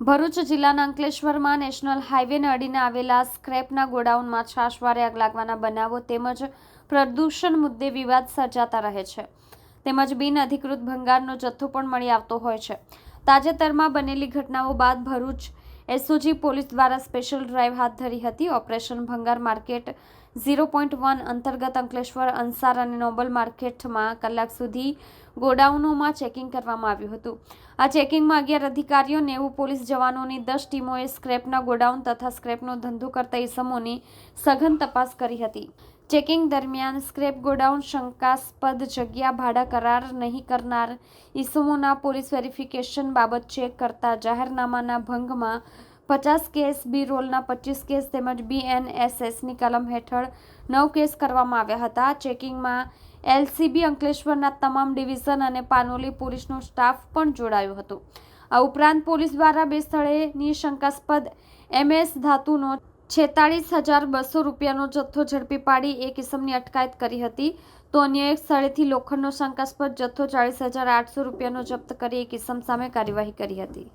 ભરૂચ જિલ્લાના અંકલેશ્વરમાં નેશનલ હાઈવેને અડીને આવેલા સ્ક્રેપના ગોડાઉનમાં છાશવારે આગ લાગવાના બનાવો તેમજ પ્રદૂષણ મુદ્દે વિવાદ સર્જાતા રહે છે. તેમજ બિન અધિકૃત ભંગારનો જથ્થો પણ મળી આવતો હોય છે. તાજેતરમાં બનેલી ઘટનાઓ બાદ ભરૂચ એસઓજી પોલીસ દ્વારા સ્પેશિયલ ડ્રાઈવ હાથ ધરી હતી. ઓપરેશન ભંગાર માર્કેટ ઝીરો પોઈન્ટ વન અંતર્ગત અંકલેશ્વર અંસાર અને નોબલ માર્કેટમાં કલાક સુધી ગોડાઉનોમાં ચેકિંગ કરવામાં આવ્યું હતું. આ ચેકિંગમાં અગિયાર અધિકારીઓ, નેવું પોલીસ જવાનોની દસ ટીમોએ સ્ક્રેપના ગોડાઉન તથા સ્ક્રેપનો ધંધો કરતા ઇસમોની સઘન તપાસ કરી હતી. ચેકિંગ દરમિયાન સ્ક્રેપ ગોડાઉન શંકાસ્પદ જગ્યા ભાડા કરાર નહીં કરનાર ઇસમોના પોલીસ વેરિફિકેશન બાબત ચેક કરતા જાહેરનામાના ભંગમાં પચાસ કેસ, બી રોલના પચીસ કેસ તેમજ બીએનએસએસની કલમ હેઠળ નવ કેસ કરવામાં આવ્યા હતા. ચેકિંગમાં એલસીબી અંકલેશ્વરના તમામ ડિવિઝન અને પાનોલી પોલીસનો સ્ટાફ પણ જોડાયો હતો. આ ઉપરાંત પોલીસ દ્વારા બે સ્થળેની શંકાસ્પદ એમએસ ધાતુનો છેતાળીસ હજાર બસો રૂપિયાનો જથ્થો ઝડપી પાડી એક ઇસમની અટકાયત કરી હતી. તો અન્ય એક સ્થળેથી લોખંડનો શંકાસ્પદ જથ્થો ચાળીસ હજાર આઠસો રૂપિયાનો જપ્ત કરી એક ઇસમ સામે કાર્યવાહી કરી હતી.